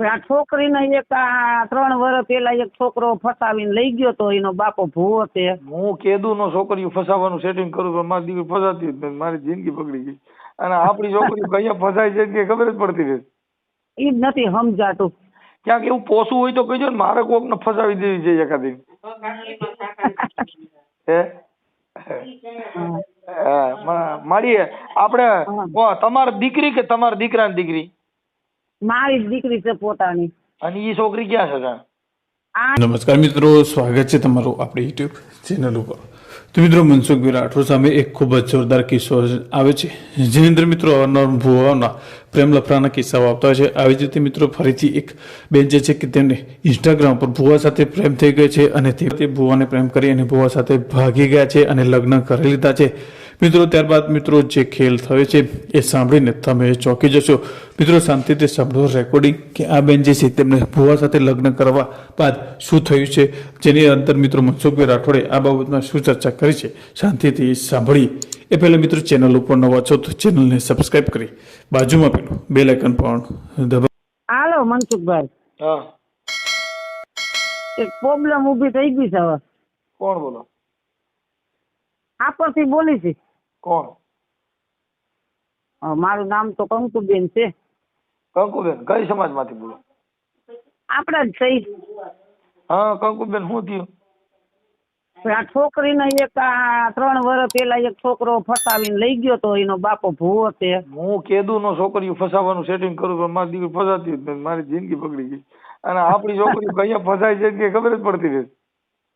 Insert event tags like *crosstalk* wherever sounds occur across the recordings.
આ છોકરીને એક આ ત્રણ વર્ષ પેલા એક છોકરો ફસાવીને લઈ ગયો તો એનો બાપો ભૂવો છે. હું કેદુ નો છોકરીઓ ફસાવાનું સેટિંગ કરું પણ મારી દીકરી ફસાતી જ નથી મારી જિંદગી બગડી ગઈ. અને આપણી છોકરીઓ કયા ફસાય છે કે ખબર જ પડતી નથી. એ જ નથી સમજાતું. ક્યાંક એવું પોસું હોય તો કહેજો ને મારે કોકને ફસાવી દેવી છે એકાદી હે? મળીએ. આપણે તમારી દીકરી કે તમારા દીકરાની દીકરી? મારી દીકરી છે પોતાની. અને એ છોકરી ક્યાં છે ત્યાં? નમસ્કાર મિત્રો સ્વાગત છે તમારું આપણી યુટ્યુબ ચેનલ ઉપર. તો મિત્રો મનસુખભાઈ રાઠોડ સામે એક ખૂબ જ જોરદાર કિસ્સો આવે છે. જેની અંદર મિત્રો અવારનવાર ભુવાઓના પ્રેમ લફરાના કિસ્સાઓ આવતા હોય છે. આવી જ રીતે મિત્રો ફરીથી એક બેન જે છે કે તેમને ઇન્સ્ટાગ્રામ પર ભુવા સાથે પ્રેમ થઈ ગયો છે અને તે તે ભુવાને પ્રેમ કરી અને ભુવા સાથે ભાગી ગયા છે અને લગ્ન કરી લીધા છે. મિત્રો ત્યારબાદ મિત્રો જે ખેલ થયો છે એ સાંભળીને તમે ચોંકી જશો. મિત્રો શાંતિથી સાંભળો રેકોર્ડિંગ કે આ બેન જે છે તેમને ભુવા સાથે લગ્ન કરવા બાદ શું થયું છે? જેની અંદર મિત્રો મનસુખભાઈ રાઠોડે આ બાબતમાં શું ચર્ચા કરી છે? શાંતિથી સાંભળી. એ પહેલાં મિત્રો ચેનલ ઉપર નવા છો તો ચેનલને સબસ્ક્રાઇબ કરી બાજુમાં પેલું બે લેકન પણ દબાવ. હાલો મનસુખભાઈ. હા. એક પ્રોબ્લેમ ઊભી થઈ ગઈ છે હવે. કોણ બોલો? આ પરથી બોલી છે કોણ? મારું નામ તો કંકુબેન છે. કંકુબેન કઈ સમાજમાંથી બોલો? આપણા જ સહી હા કંકુબેન શું થયું? આ આ છોકરીને એક આ ત્રણ વર્ષ પેલા એક છોકરો ફસાવીને લઈ ગયો તો એનો બાપો ભૂવો છે. હું કેદુ નો છોકરીઓ ફસાવાનું સેટિંગ કરું પણ મારી દીકરી ફસાતી જ નથી મારી જિંદગી બગડી ગઈ. અને આપણી છોકરીઓ કયા ફસાય છે કે ખબર જ પડતી નથી.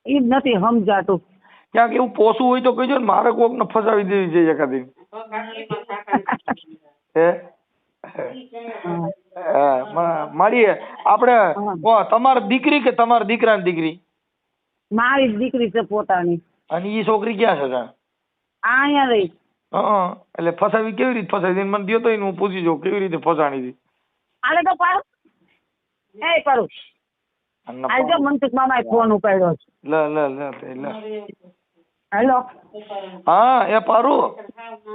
ઈ જ નથી સમજાતું. ક્યાંક એવું પોસવું હોય તો કહેજો ને મારે કોકને ફસાવી દેવી છે એકાદી. હે? મળીએ આપણે તમારી દીકરી કે તમારા દીકરાની દીકરી? મારી દીકરી છે પોતાની. અને ઈ છોકરી ક્યાં છે ત્યાં અહીંયા રહી. હં, એટલે ફસાવી કેવી રીતે ફસાવી? મને દયો તો એને હું પૂછી જોઉં કેવી રીતે ફસાણી હતી આલે તો પાડો. એ કરું આજે મનસુખ મામાએ ફોન ઉપાડ્યો છે. લ લ લ લે. હેલો. હા એ પારુ.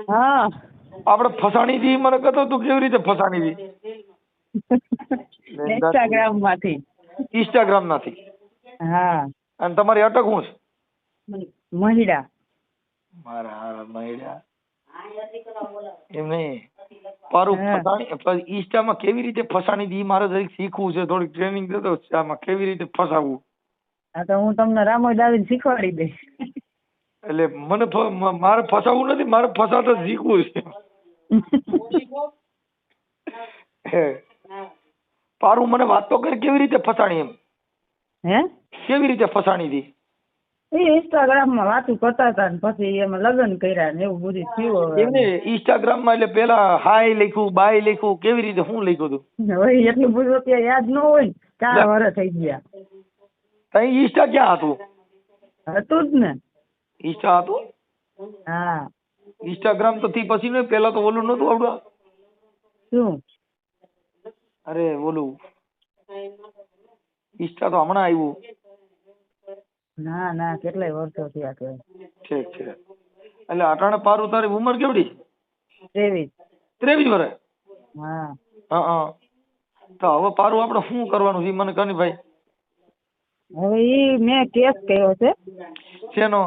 હા. આપણે ફસાણી હતી મને કહેતો તું કેવી રીતે ફસાણી હતી ઇન્સ્ટાગ્રામમાંથી. ઇન્સ્ટાગ્રામમાંથી. હા. અને તમારી અટક હું છે? મહિડા. મારા હારા મહિડા. એમ નહીં. પારું. ફસાણી ઇન્સ્ટામાં કેવી રીતે ફસાણી દી મારે જરીક શીખવું છે? થોડીક ટ્રેનિંગ દેતો આમાં કેવી રીતે ફસાવવું હા તો હું તમને રામોય દાવીને શીખવાડી દઈશ. એટલે મને મારે ફસાવું નથી મારે ફસાતા શીખવું છે. પારું મને વાત તો કરી કેવી રીતે ફસાણી એમ? હે? કેવી રીતે ફસાણી હતી એ ઇન્સ્ટાગ્રામમાં વાતું કરતા હતા ને પછી એમાં લગ્ન કર્યા ને એવું બધું થયું એમને ઇન્સ્ટાગ્રામમાં એટલે પેલા હાય લખ્યું બાય લખ્યું કેવી રીતે શું લખ્યું હતું હવે એટલું બધું અત્યારે યાદ ન હોય ચાર વર્ષ થઈ ગયા. તઈ ઇન્સ્ટા ક્યાં હતું? હતું જ ને. ઇન્સ્ટા હતું હા. ઇન્સ્ટાગ્રામ તો થી પછી ને પેલા તો ઓલું નતું આવડું શું? અરે ઓલું. ઇન્સ્ટા તો હમણાં આવ્યું. ના ના કેટલાય વર્ષો થયા કે ઠીક છે એટલે અટાણે પારું તારી ઉંમર કેવડી? ત્રેવીસ. ત્રેવીસ વર્ષ હા. હા હા. તો હવે પારું આપણે શું કરવાનું છે? મને કની ભાઈ. હવે ઈ મેં કેસ કર્યો છે. શેનો?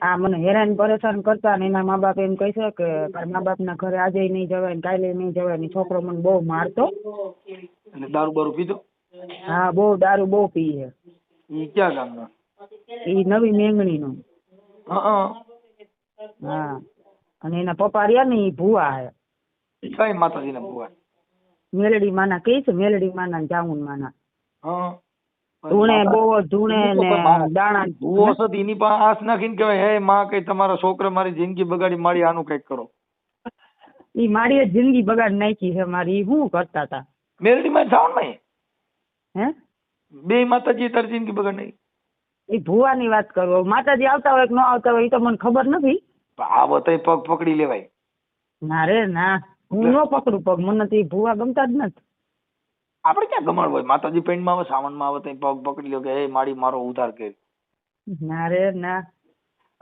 આ મને હેરાન પરેશાન કરતા ને એના મા બાપ એમ કહે છે કે તારા મા બાપ ના ઘરે આજે નહીં જવાય ને કાલે નહીં જવાય ને છોકરો મને બહુ મારતો. અને દારૂ બારૂ પીધો? હા બહુ દારૂ બહુ પીએ ઈ ક્યાં ગામના? ઈ નવી મેંગણી નો હા. અને એના પપ્પા રહ્યા ને ઈ ભુવા હે. કઈ માતાજીના ભુવા? મેલડી માના કહે છે મેલડી માના ને જામુન માના. હા. ધૂણે બહુ ધૂણે ને દાણા ભૂવો છે એની પાસે આસ નાખીને કહેવાય હે માં કઈ તમારા છોકરા મારી જિંદગી બગાડી મારી આનું કંઈક કરો. ઈ મારી જિંદગી બગાડ નાખી છે મારી હું કરતા હતા મેલડી માં જાવ હે? બે માતાજી તારી જિંદગી બગાડ નહીં ઈ ભૂવાની વાત કરો. માતાજી આવતા હોય કે ન આવતા હોય એ તો મને ખબર નથી. આવો તો પગ પકડી લેવાય. ના રે ના. હું ન પકડું પગ. મને તો ઈ ભૂવા ગમતા જ નથી. આપણે ક્યાં ગમણ હોય? માતાજી પેન્ટમાં આવે સાવનમાં આવે તો પગ પકડી લ્યો કે હે મારી મારો ઉધાર કે ના રે ના.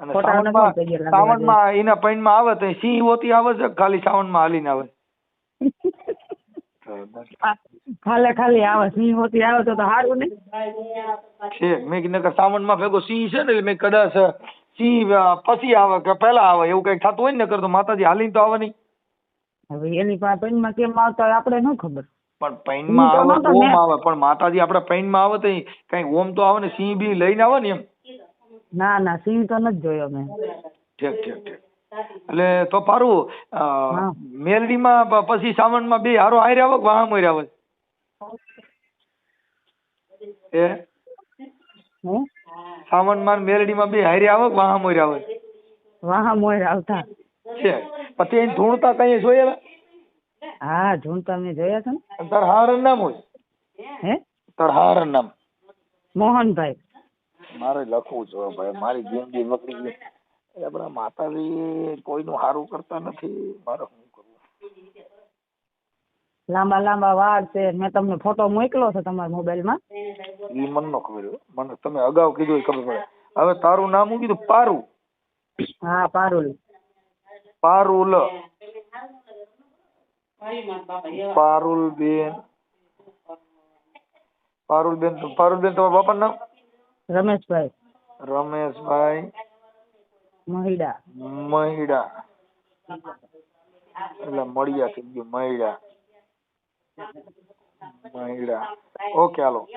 અને સાવનમાં સાવનમાં એના પેન્ટમાં આવે તો સિંહ હોતી આવે છે કે ખાલી સાવનમાં હાલીને આવે. ખાલે ખાલી આવે સિંહ હોતી આવે તો સારું ને? છે મેં કીધું નકર સાવનમાં ભેગો સિંહ છે ને એટલે મેં કદાચ સિંહ પછી આવે કે પહેલા આવે એવું કંઈક થતું હોય ને કરતો માતાજી હાલીને તો આવે નહીં. હવે એની પાસે માં કેમ આવતા આપણે ન ખબર. પણ તો આવે ઓમ આવે પણ માતાજી આપડા પૈનમાં આવે તો કઈ ઓમ તો આવે ને સિંહ બી લઈને આવે ને એમ? ના ના સિંહ તો નથી જોયો મેં. ઠીક ઠીક ઠીક. એટલે તો પારું. મેલડીમાં પછી સાવનમાં બે હારો હારે આવે કે વાહ મોર આવે? એ? સાવણ સાવનમાં મેલડીમાં બે હારે આવે કે વાહ મોર આવે? વાહ મોર આવતા. છે પછી ધૂણતા કઈ જોયેલા? હા ઝૂંટા મેં જોયા છે ને. નામ હોય. હે? નામ. મોહનભાઈ. મારે લખવું છે ભાઈ મારી જિંદગી બગડી ગઈ. આપણા માતાજી કોઈનું સારું કરતા નથી. મારે શું કરવું? લાંબા લાંબા વાળ છે. મેં તમને ફોટો મોકલો છે તમારા મોબાઈલમાં. ઈ મને નો ખબર. મને તમે અગાઉ કીધું ખબર પડે. હવે તારું નામ હું કીધું? પારુ હા પારુલ. પારુલ. પારુલ બેન. પારુલ બેન પારુલ બેન તમારા બાપાનું નામ? રમેશભાઈ. રમેશભાઈ. મહિડા. મહિડા. એટલે મળ્યા થઈ ગયું Mahida. Mahida. Okay hello.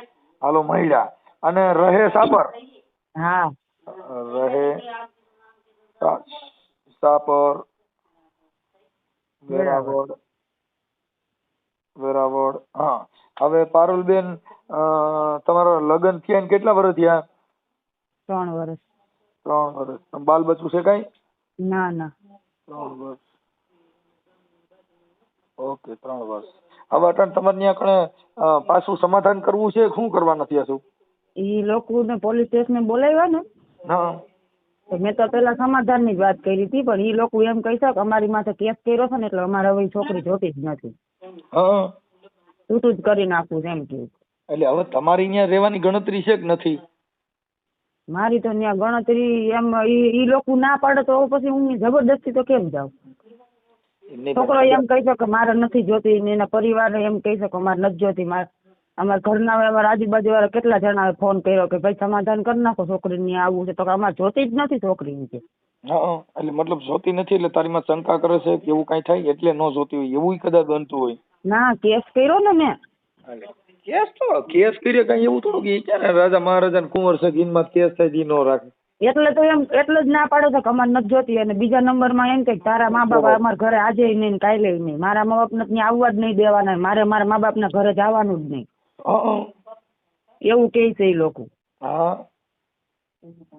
Hello Mahida. અને રહે સાપર? હા. રહે સાપર. વેરાવળ વેરાવળ. હા. હવે પારુલબેન તમારા લગ્ન થયા ને કેટલા વર્ષ થયા? ત્રણ વર્ષ. ત્રણ વર્ષ. બાલ બચ્ચું છે કઈ? ના ના. ત્રણ વર્ષ. ઓકે ત્રણ વર્ષ. હવે અટણ તમારે ત્યાં કણે પાછું સમાધાન કરવું છે શું કરવા નથી એ ઈ લોકોને પોલીસ ને બોલાવ્યા ને. હા. મેં તો પેલા સમાધાનની જ વાત કરી હતી પણ ઈ લોકો એમ કહી છે કે અમારી માથે કેસ કર્યો છે ને એટલે અમારે હવે છોકરી જોતી જ નથી. હા. છૂટું જ કરી નાખવું છે એમ કે એટલે હવે તમારી અહીંયા રહેવાની ગણતરી છે કે નથી? મારી તો ત્યાં ગણતરી એમ ઈ લોકો ના પાડે તો પછી હું જબરદસ્તી તો કેમ જાઉં? એમની છોકરો એમ કહી શકે મારે નથી જોતી ને એના પરિવાર એમ કહી શકો મારે નથી જોતી મારે અમારા ઘરના અમારા આજુબાજુ વાળા કેટલા જણાએ ફોન કર્યો કે ભાઈ સમાધાન કરી નાખો છોકરીને આવું છે. તો કે અમારે જોતી જ નથી છોકરી કે હા એટલે મતલબ જોતી નથી એટલે તારી માં શંકા કરે છે કે એવું કઈ થાય? એટલે ન જોતી હોય. એવું કદાચ બનતું હોય. ના કેસ કર્યો ને મેં. કેસ તો કેસ કર્યો કઈ એવું થોડું કે ક્યારે રાજા મહારાજા ને કુંવર છે ગીનમાં કેસ થાય ઈ રાખે. એટલે તો એમ એટલે જ ના પાડે છે કમાન નથી જોતી. અને બીજા નંબરમાં એમ કે તારા મા બાપ અમારા ઘરે આજે નહીં ને કાલે નહીં. મારા મા બાપને ત્યાં આવવા જ નહીં દેવાના. મારે મારા મા બાપ ને ઘરે જવાનું જ નહીં. એવું કે છે એ લોકો. હા.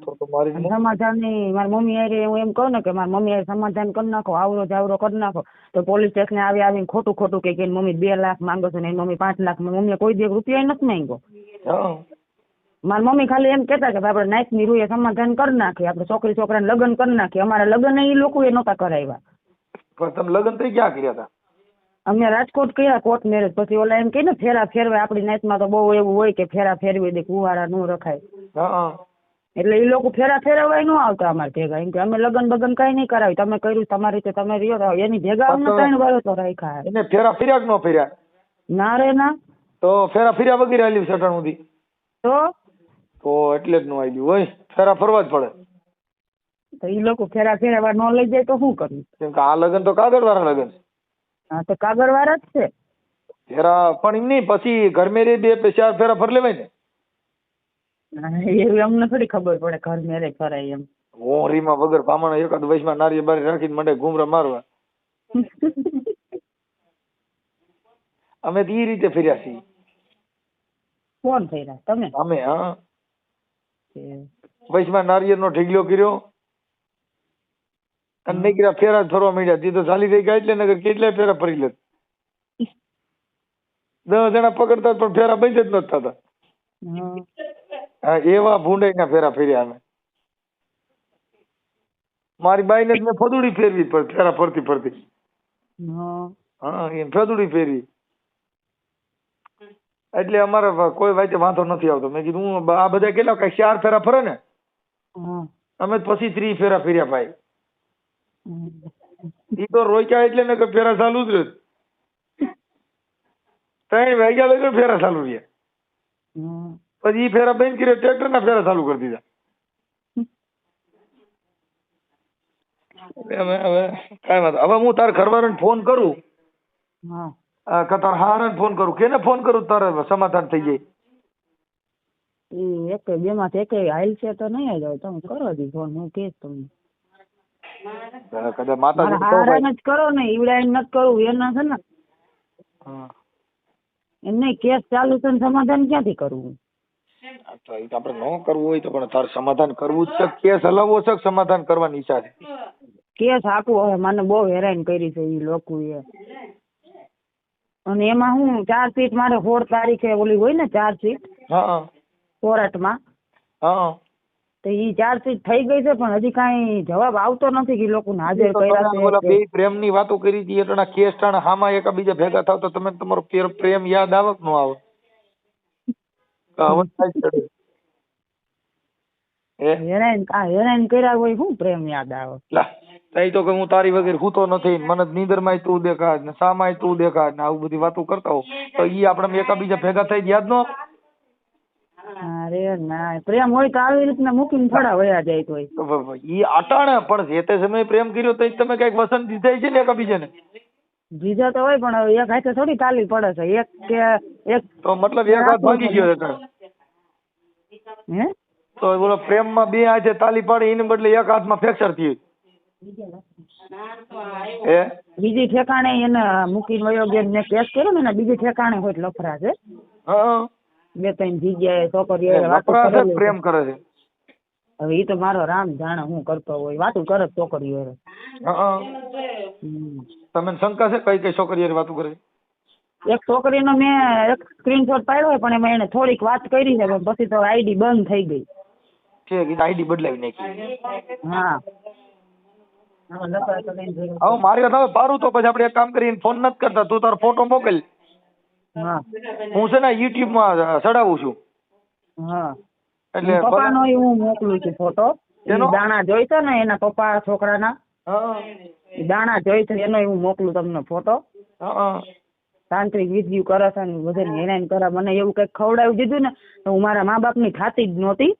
તો તો મારી સમાધાનની મારી મમ્મી હારે હું એમ કહું ને કે મારી મમ્મી હારે સમાધાન કરી નાખો આવરો જાવરો કરી નાખો. તો પોલીસ સ્ટેશને આવી આવીને ખોટું ખોટું કે એની મમ્મી બે લાખ માંગો છો ને એની મમ્મી પાંચ લાખ મમ્મીએ કોઈ દે રૂપિયા નથી માંગ્યો. મારી મમ્મી ખાલી એમ કહેતા કે આપણે નાઈટની રૂએ સમાધાન કરી નાખીએ આપણે છોકરી છોકરાને લગ્ન કરી નાખીએ. અમારા લગ્ન એ લોકોએ નહોતા કરાવ્યા. પણ તમે લગ્ન તઈ ક્યાં કર્યા હતા? અમે રાજકોટ કર્યા કોર્ટ મેરેજ. પછી ઓલા એમ કે ને ફેરા ફેરવે આપણી નાઈટમાં તો બહુ એવું હોય કે ફેરા ફેરવી દે કુવારા નું રખાય. હા. એટલે એ લોકો ફેરા ફેરવાય ન આવતા અમારે ભેગા. એમ કે અમે લગ્ન બગન કઈ નહીં કરાવી તમે કર્યું તમારી રીતે તમે રહ્યો એની ભેગા અમને ત્રણ વર્ષ તો રાખ્યા એને ફેરા ફેર્યા કે ન ફેર્યા? ના રે ના. તો ફેરા ફેર્યા વગેરે આલી સટણ સુધી? તો? તો એટલે જ નો આવ્યું હોય. ફેરા ફરવા જ પડે. તો એ લોકો ફેરા ફેરવા ન લઈ જાય તો શું કરવું? કેમ કે આ લગ્ન તો કાગળ વાળા લગ્ન હા તો કાગળ વાળા જ છે. ફેરા પણ એમ નહીં પછી ઘર મેરે બે ચાર ફેરા ફર લેવાય ને. એવી અમને થોડી ખબર પડે ઘર મેરે ફરાય એમ. ઓરીમાં વગર પામણ એકાદ વયસમાં નારી બારી રાખીને મંડે ઘૂમરા મારવા. અમે તો ઈ રીતે ફર્યા છીએ. કોણ ફર્યા? તમે? અમે હા. વયસમાં નારિયેળનો ઢીગલો કર્યો. અને નીકળ્યા ફેરા જ ફરવા માંડ્યા. તી તો ચાલી થઈ ગયા એટલે નગર કેટલાય ફેરા ફરી લેત દસ જણા પકડતા પણ ફેરા બંધ જ નતા થતા. એવા ભૂંડાઈના ફેરા ફેર્યા અમે. મારી બાઈને જ મેં ફદુડી ફેરવી ફેરા ફરતી ફરતી. હા. એમ ફદુડી ફેરવી. એટલે અમારે કોઈ વાંચે વાંધો નથી આવતો. મેં કીધું હું આ બધા કેટલા કઈ ચાર ફેરા ફરે ને? અમે પછી ત્રી ફેરા ફેર્યા ભાઈ. એ ઈ તો રોક્યા એટલે ને કે ફેરા ચાલુ જ રહ્યો ત્રણ વાગ્યા લગી ફેરા ચાલુ રહ્યા. પછી એ ફેરા બંધ કર્યો ટ્રેક્ટર ના ફેરા ચાલુ કરી દીધા. હવે હવે કાંઈ વાંધો હવે હું તારા ઘરવાળાને ફોન કરું. હા. કે તારા હારાને ફોન કરું. કેને ફોન કરું? તારે સમાધાન થઈ જાય. એ એક બે માંથી એક હાલ છે તો નહીં જ તમે કરો દી ફોન હું કહીશ તમને. કદાચ માતાજી હારાને જ કરો ને ઈવડાઈને નથી કરવું એના છે ને. એમ નહીં કેસ ચાલુ છે ને સમાધાન ક્યાંથી કરવું તો એ તો આપણે ન કરવું હોય તો પણ તારે સમાધાન કરવું જ છે. કેસ હલાવવો છે સમાધાન કરવાની ઈચ્છા છે? કેસ આપવો હવે મને બહુ હેરાન કરી છે એ લોકોએ. અને એમાં હું ચાર્જશીટ મારે સોળ તારીખે ઓલી હોય ને ચાર્જશીટ હા કોર્ટમાં. હા તો એ ચાર્જશીટ થઈ ગઈ છે પણ હજી કાંઈ જવાબ આવતો નથી કે લોકો લોકોને હાજર કર્યા છે ઓલા બે પ્રેમની વાતો કરી હતી એટલે કેસ ટાણા હામાં એકાબીજા ભેગા થાવ તો તમે તમારો પ્રેમ યાદ આવક નો ન આવે? *laughs* હેરાન આ હેરાન કર્યા હોય શું પ્રેમ યાદ આવે? લા તઈ તો કે હું તારી વગર હૂતો નથી. ને મને નીંદરમાંય તું દેખાડ ને સામાય તું દેખાડ ને આવું બધી વાતો કરતા હો. તો ઈ આપણે એકાબીજા ભેગા થઈ યાદ ન. અરે ના પ્રેમ હોય તો આવી રીતના મૂકીને થોડા વયા જાય તો ઈ અટાણે પણ જે તે સમયે પ્રેમ કર્યો તો તમે કંઈક વસંત દીધા છે ને એકાબીજાને? દીધા તો હોય પણ એક હાથે થોડી તાલી પડે છે. એક કે એક તો મતલબ એક હાથ ભાગી ગયો. હે? તો બોલો પ્રેમમાં બે હાથે તાલી પાડી એને બદલે એક હાથમાં ફ્રેક્ચર થયું. બીજી ઠેકાણે એને મૂકીને વયો ગયો ને મેં કેસ કર્યો ને બીજી ઠેકાણે હોય લફરા છે હા? બે ત્રણ જગ્યાએ છોકરીઓ એ. પ્રેમ કરે છે. હવે ઈ તો મારો રામ જાણે હું કરતો હોય. વાતું કરે છોકરીઓ તમે હા શંકા છે કઈ કઈ છોકરીઓ વાતું કરે છે? એક છોકરીનો મેં એક સ્ક્રીનશોટ પાડ્યો પણ એમાં એને થોડીક વાત કરી છે પણ પછી તો આઈડી બંધ થઈ ગઈ. છે કે આઈડી બદલાવી નાખી. હા. હવે મારી વાત હવે પારું તો પછી આપણે એક કામ કરીને ફોન નથી કરતા. તું તારો ફોટો મોકલ. હા. હું છે ને યુટ્યુબમાં ચડાવું છું. હા. એટલે પપ્પાનો હું મોકલું છું ફોટો? દાણા જોઈ છે ને એના પપ્પા છોકરાના? દાણા જોઈ છે એનો હું મોકલું તમને ફોટો હા. તાંત્રિક વિધિ કરે છે ને બધાને હેરાન કરે. મને એવું કંઈક ખવડાવી દીધું ને તો હું મારા મા બાપની ખાતી જ નહોતી.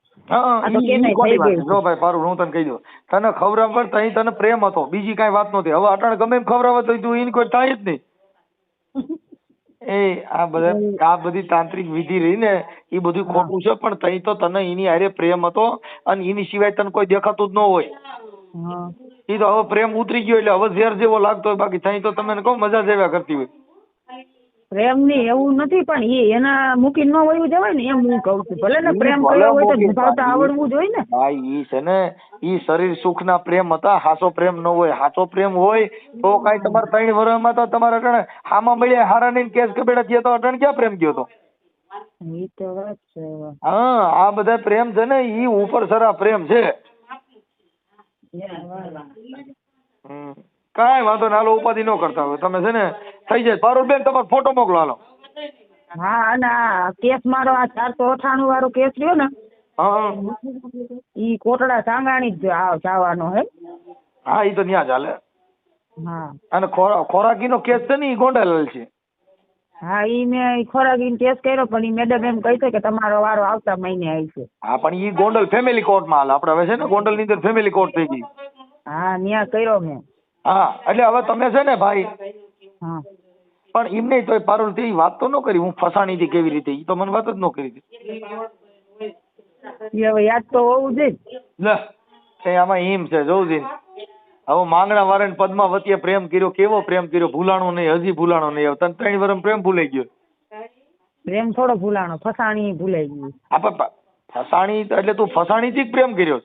જો ભાઈ પારું હું તને કહી દઉં. તને ખવડાવ પણ તઈ તને પ્રેમ હતો. બીજી કઈ વાત નહોતી. હવે અટાણે ગમે એમ ખવડાવવા તો તું એને કોઈ થાય જ નહીં. *laughs* એ આ બધા આ બધી તાંત્રિક વિધિ રહી ને એ બધું ખોટું છે પણ તઈ તો તને એની હારે પ્રેમ હતો અને એની સિવાય તને કોઈ દેખાતું જ ન હોય. હા. એ તો હવે પ્રેમ ઉતરી ગયો એટલે હવે ઝેર જેવો લાગતો હોય. બાકી તઈ તો તમે કહો મજા જેવા કરતી હોય. પ્રેમની એવું નથી પણ એ એના મૂકી ન વયું જવાય ને એમ હું કઉ છું. ભલે ને પ્રેમ કર્યો હોય તો નિભાવતા આવડવું જોઈએ ને. હા ઈ છે ને ઈ શરીર સુખ ના પ્રેમ હતા હાસો પ્રેમ ન હોય. હાસો પ્રેમ હોય તો કઈ તમારે ત્રણ વર્ષમાં તો તમારે અટણ હામાં મળ્યા હારા ને કેસ કબેડા થયા તો અટણ ક્યાં પ્રેમ ગયો તો? એ તો વાત છે. હા આ બધા પ્રેમ છે ને ઈ ઉપર સરા પ્રેમ છે. હમ. કાંઈ વાંધો નહીં. હાલો ઉપાધિ ન કરતા હવે તમે છે ને થઈ જાય. પારુલબેન તમારો ફોટો મોકલો હાલો. હા અને આ કેસ મારો આ ચારસો અઠાણું વાળો કેસ રહ્યો ને હા. ઈ કોટડા સાંગાણી જ જવાનો હે. હા ઈ તો ન્યા ચાલે હા. અને ખોરા ખોરાકીનો કેસ છે ને ઈ ગોંડાલાલ છે. હા ઈ મેં ખોરાકીનો કેસ કર્યો પણ ઈ મેડમ એમ કહી છે કે તમારો વારો આવતા મહિને આવશે હા પણ ઈ ગોંડલ ફેમિલી કોર્ટમાં હાલ. આપણે હવે છે ને ગોંડલની અંદર ફેમિલી કોર્ટ થઈ ગઈ. હા ન્યા કર્યો મેં. હા એટલે હવે તમે છે ને ભાઈ હા. પણ એમ નહીં તોય પારુલથી વાત તો ન કરી હું ફસાણી થી કેવી રીતે એ તો મને વાત જ ન કરી હતી. હવે યાદ તો હોવું જોઈએ લે આમાં હિમ છે જોઉં છું હવે માંગણા વાળાને પદ્માવતીએ પ્રેમ કર્યો કેવો પ્રેમ કર્યો ભૂલાણો નહીં હજી ભૂલાણો નહીં તને ત્રણ વર્ષ પ્રેમ ભૂલાઈ ગયો. પ્રેમ થોડો ભૂલાણો ફસાણી ભૂલાઈ ગયું. આપણે ફસાણી એટલે તું ફસાણી થી જ પ્રેમ કર્યો.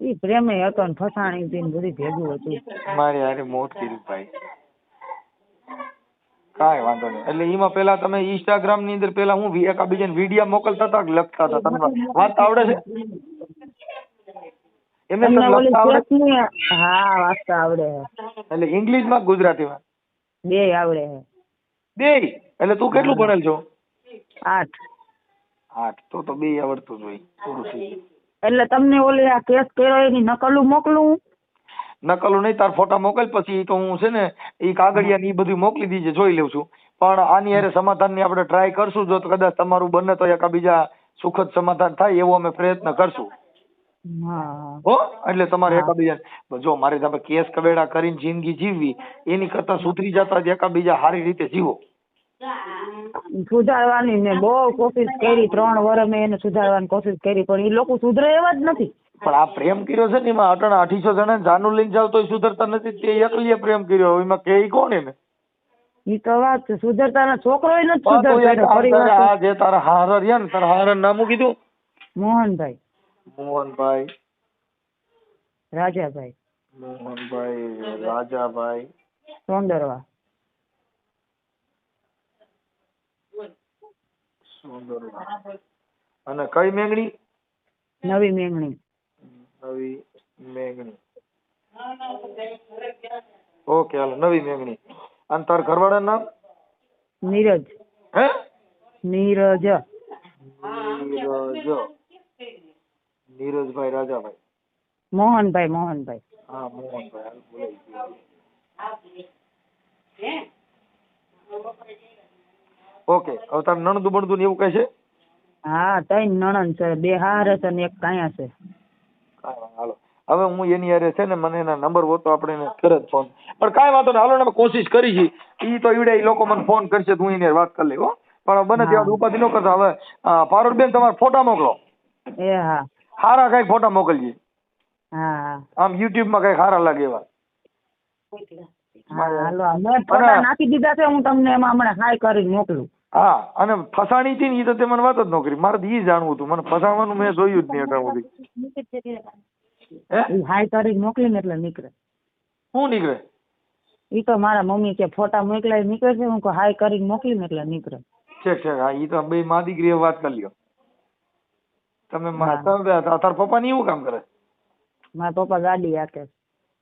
ઈ પ્રેમે હતો ને ફસાણી હતી ને બધી ભેગું હતું. મારી હારે મોત કર્યું ભાઈ. કાંઈ વાંધો નહીં. એટલે એમાં પેલા તમે ઇન્સ્ટાગ્રામની અંદર પેલા હું એકાબીજાને વીડિયો મોકલતા હતા કે લખતા હતા? તમને વાત આવડે છે? એમને તમને તને ઓલી લખતા આવડે હા વાંચતા આવડે. હે એટલે ઇંગ્લિશમાં કે ગુજરાતીમાં? બે આવડે. બે? એટલે તું કેટલું ભણેલ છો? આઠ. આઠ. તો તો બે આવડતું જ હોય. ગયું. એટલે તમને ઓલી આ કેસ કર્યો એની નકલું મોકલું? નકલું નહીં તાર ફોટા મોકલ પછી તો હું છે ને એ કાગળિયા ને બધું મોકલી દીજે જોઈ લઉં છું. પણ આની હારે સમાધાનની આપણે ટ્રાય કરશું જો કદાચ તમારું બને તો એકાબીજા સુખદ સમાધાન થાય એવો અમે પ્રયત્ન કરશું. હો. એટલે તમારે. એકાબીજા જો મારે તમે કેસ કવેડા કરીને જિંદગી જીવવી એની કરતા સુધરી જતા જ એકાબીજા સારી રીતે જીવો. સુધારવાની મેં બહુ કોશિશ કરી ત્રણ વર્ષ મેં એને સુધારવાની કોશિશ કરી પણ એ લોકો સુધરે એવા જ નથી. પણ આ પ્રેમ કર્યો છે ને એમાં અટણ અઢીસો જણા જાનું લઈને જાવ તો સુધરતા નથી તે એકલીએ પ્રેમ કર્યો એમાં કે કોણ એને? ઈ તો વાત છે સુધરતા ના છોકરો નથી સુધરતો આ જે તારા હારર રહ્યા ને તારા હાર નામ કીધું? મોહનભાઈ. મોહનભાઈ. રાજાભાઈ. મોહનભાઈ રાજાભાઈ. સોંદરવા. અને કઈ મેંગણી? નવી મેંગણી. નવી મેંગણી. ઓકે હાલો નવી મેંગણી. અને તાર ઘરવાળા નામ? નીરજ. હે? નીરજ. નીરજ. નીરજભાઈ રાજાભાઈ. મોહનભાઈ મોહનભાઈ. હા મોહનભાઈ હાલ બોલાઈ ગયું. ઓકે હવે તાર નણદું બણદુ ને એવું કઈ છે? હા ત્રણ નણંદ છે બે હારે છે ને એક કાયા છે. કાંઈ વાંધો હાલો. હવે હું એની હારે છે ને મને એના નંબર હોતો આપણે એને કરે ફોન. પણ કાંઈ વાંધો નહીં હાલો ને અમે કોશિશ કરી છે. ઈ તો ઈવડે ઈ લોકો મને ફોન કરશે તો હું એની વાત કરી લઈ હો. પણ બને ત્યાં ઉપાધિ ન કરતા. હવે બેન તમારા ફોટા મોકલો. એ હા. સારા કંઈક ફોટા મોકલજે. હા આમ યુટ્યુબમાં કંઈક સારા લાગે એવા. હાલો. મેં ફોટા નાખી દીધા છે હું તમને એમાં હમણાં હાઈ કરીને મોકલું. હા અને ફસાણી હતી ને તો તે મને વાત જ ન કરી. મારે ઈ જાણવું હતું. મને ફસાવાનું મેં જોયું જ નહીં અત્યાર સુધી. હાઈ તારીખ મોકલી ને એટલે નીકળે. શું નીકળે? ઈ તો મારા મમ્મી કે ફોટા મોકલાય નીકળે છે. હું હાઈ કરીને મોકલીને એટલે નીકળે. છે છે. હા ઈ તો બે મા દીકરી વાત કરી લ્યો. તમે તાર પપ્પા ની એવું કામ કરે? મારા પપ્પા ગાડી હાકે.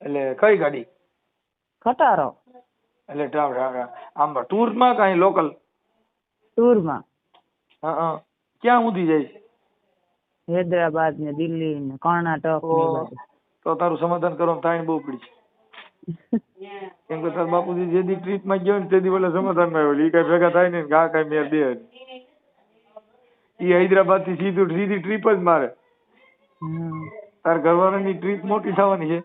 એટલે કઈ ગાડી? ખટારો. એટલે આમ ટૂરમાં કાંઈ લોકલ ટૂરમાં હા ક્યાં સુધી જાય? હૈદરાબાદ ને દિલ્હી ને કર્ણાટક ને તો તારું સમાધાન કરવામાં તાણ બહુ પડી. છે *laughs* કેમ કે તાર બાપુજી જે દી ટ્રીપમાં ગયો ને તે દી સમાધાનમાં આવ્યો કઈ ભેગા થાય ને ગા કઈ મેર દે ઈ હૈદરાબાદથી સીધું સીધી ટ્રીપ જ મારે. તાર ઘરવાળાની ટ્રીપ મોટી થવાની છે.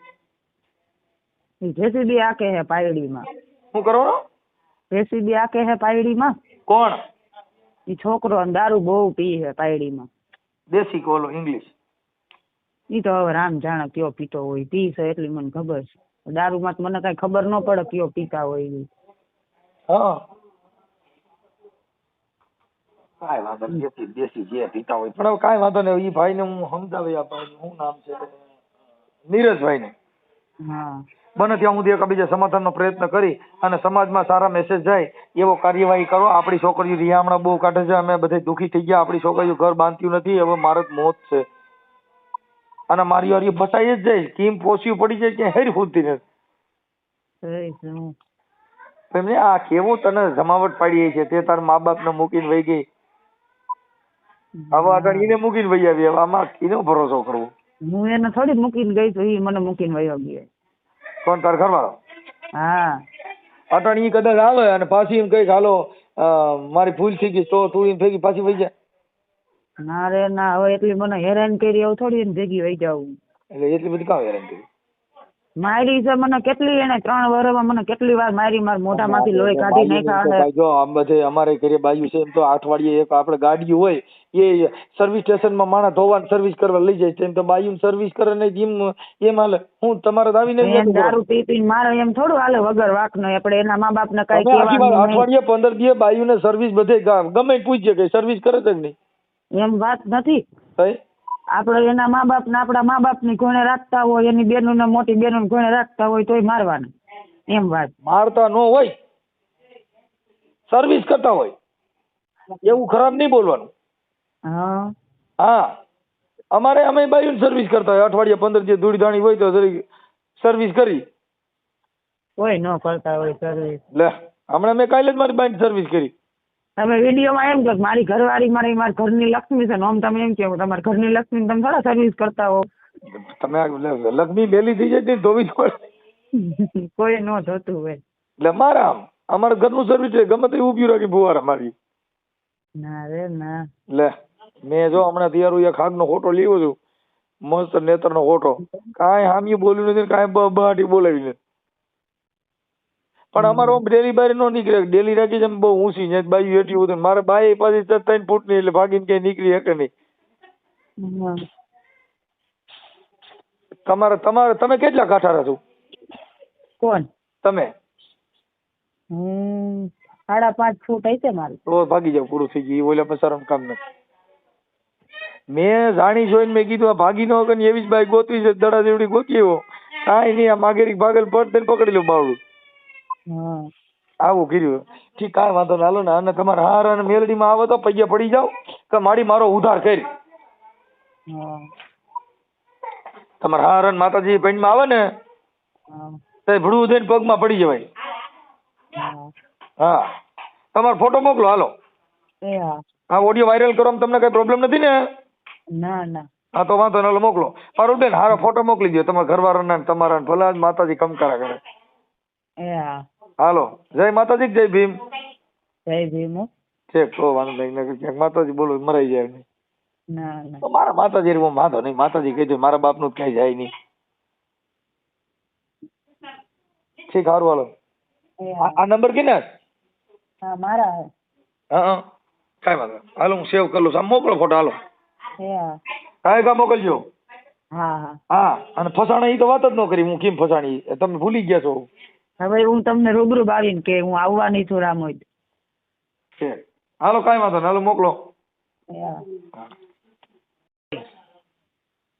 જેસીબી આકે હે પાયડીમાં. શું કરો જેસીબી આકે હે પાયડીમાં? કોણ? ઈ છોકરો ને દારૂ બહુ પી છે પાયડીમાં. દેશી કોલો ઇંગ્લિશ? ઈ તો હવે રામ જાણે કયો પીતો હોય પી છે એટલી મને ખબર છે. દારૂમાં તો મને કઈ ખબર ન પડે કયો પીતા હોય ઈ. હા. કાંઈ વાંધો નહીં દેશી દેશી જે પીતા હોય. પણ હવે કાંઈ વાંધો નહીં ઈ ભાઈને હું સમજાવી આપું. શું નામ છે નીરજભાઈ ને હા. બને ત્યાં સુધી એકબીજા સમાધાનનો પ્રયત્ન કરી અને સમાજમાં સારા મેસેજ જાય એવો કાર્યવાહી કરો. આપણી છોકરીઓ રિયામણા બહુ કાઢે છે અમે બધે દુખી થઈ ગયા. આપણી છોકરીઓ ઘર બાંધ્યું નથી હવે મારે મોત છે. અને મારી વારી ફસાઈ જ જાય. કીમ પોસ્યું પડી જાય કે હેરી ફૂટતી નથી. એમને આ કેવું તને જમાવટ પાડી છે? તે તાર મા બાપ ને મૂકીને વહી ગઈ. હવે આગળ એને મૂકીને વહી આવી. આમાં એનો ભરોસો કરવો? હું એને થોડી મૂકીને ગઈ તો એ મને મૂકીને વયો ગયો કોણ તાર ઘરવાળો? હા. અટણ ઈ કદાચ આવે અને પાછી એમ કંઈક હાલો મારી ભૂલ થઈ ગઈ તો તું એમ ભેગી પાછી વહી જાય. ના રે ના હવે એટલી મને હેરાન કરી આવું થોડી એમ ભેગી વહી જાઉં. એટલે એટલી બધી કામ હેરાન કરી? મારી છે મને કેટલી એને ત્રણ વર્ષમાં મને કેટલી વાર મારી મારા મોઢામાંથી લોહી કાઢી નાખ્યા જો આમ બધે અમારે ઘરે બાજુ છે એમ તો અઠવાડિયે એક આપણે ગાડી હોય એ સર્વિસ સ્ટેશનમાં માણસ ધોવાન સર્વિસ કરવા લઈ જાય તેમ તો બાયું સર્વિસ કરે ને જીમ એમ હાલે. હું તમારે જ એમ દારૂ પી પીને મારે એમ થોડું હાલે વગર વાંકનો આપણે એના મા બાપને કઈ તમે કહેવાનું અઠવાડિયે પંદર દિવસ બાયુને સર્વિસ બધે ગમે પૂછજે કે સર્વિસ કરે છે કે નહીં? એમ વાત નથી. ભાઈ આપણે એના મા બાપ ને આપણા મા બાપની ઘોડે રાખતા હોય એની બેનો ને મોટી બેનો ને ઘોડે રાખતા હોય તોય મારવાના. એમ વાત. મારતા ન હોય સર્વિસ કરતા હોય એવું ખરાબ નહીં બોલવાનું. હા. હા. અમારે અમે બાયું સર્વિસ કરતા હોય અઠવાડિયે પંદર દિવસ ધૂળી ધાણી હોય તો સર્વિસ કરી. કોઈ ન કરતા હોય સર્વિસ લે હમણાં મેં કાલે જ મારી બાઈન સર્વિસ કરી. તમે વિડીયોમાં એમ કહો મારી ઘરવાળી મારી મારા ઘરની લક્ષ્મી છે ને આમ તમે એમ કહો તમારા ઘરની લક્ષ્મી તમે થોડા સર્વિસ કરતા હો. તમે લક્ષ્મી બેલી થઈ જાય તે ધોવી પડે. *laughs* કોઈ ન જોતું હોય. એટલે મારા આમ અમારા ઘરનું સર્વિસ છે ગમે તે ઊભી રાખી ફુવારા મારી ના રે ના. લે મેં જો હમણાં તૈયાર એક હાગનો ફોટો લીધો છું મસ્ત નેત્રનો ફોટો. કાંઈ હામી બોલ્યું નથી કાંઈ બ બહાટી બોલાવી નથી. પણ અમારો ડેલી બારી નો નીકળે. ડેલી રાખી છે બહુ ઊંચી છે બાઈ હેઠી ઉતરે મારે બાઈ પાછી ત્રણ ફૂટની એટલે ભાગીને ક્યાંય નીકળી શકે નહીં. તમારે તમારે તમે કેટલા કાઠારા છો? કોણ? તમે? હમ સાડા પાંચ ફૂટ હશે મારું. તો ભાગી જાવ પૂરું થઈ ગયું. ઓલા પસારમ કામ નથી મેં જાણી જોઈને મેં કીધું આ ભાગી નો વગર એવી જ બાઈ ગોતવી છે દડા જેવડી ગોતી એવો કાંઈ નહીં આ માગેરી ભાગલ પડ પકડી લો બાવડું હા આવું કર્યું. ઠીક કાંઈ વાંધો ના હાલો ને. અને તમારે હાર અને મેલડીમાં આવો તો પૈયા પડી જાવ કે માડી મારો ઉધાર કરી. તમારે હાર અને માતાજી પૈણમાં આવે ને તો ભડવું થઈને પગમાં પડી જવાય. હા. તમારો ફોટો મોકલો હાલો. હા. ઓડિયો વાયરલ કરો તમને કઈ પ્રોબ્લેમ નથી ને? ના ના. હા તો વાંધો નહીં મોકલો. મારું બેન હારો ફોટો મોકલી દો તમારા ઘરવાળાના તમારા ભલા માતાજી કમકારા કરે. એ હા. હાલો. જય માતાજી જય ભીમ? જય ભીમ છે તો વાંધો નહીં. ક્યાંક માતાજી બોલો મરાઈ જાય નહીં. ના ના. તો મારા માતાજી હું વાંધો નહીં. માતાજી કહી દે મારા બાપનું નું ક્યાંય જાય નહીં. ઠીક સારું હાલો. આ નંબર કે ને હા મારા હા કાંઈ વાંધો. હાલો હું સેવ કરી લઉં છું. મોકલો ફોટો હાલો. કાંઈ કા મોકલજો. હા હા. હા અને ફસાણા એ તો વાત જ ન કરી. હું કેમ ફસાણી? તમે ભૂલી ગયા છો. હવે હું તમને રૂબરૂ આવીને કે હું આવવાની છું રામોદ. છે હાલો કાંઈ વાંધો નહીં હાલો મોકલો.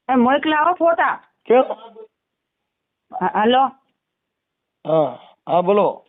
એ મોકલા આવો ફોટા. કેમ? હાલો. હા હા બોલો.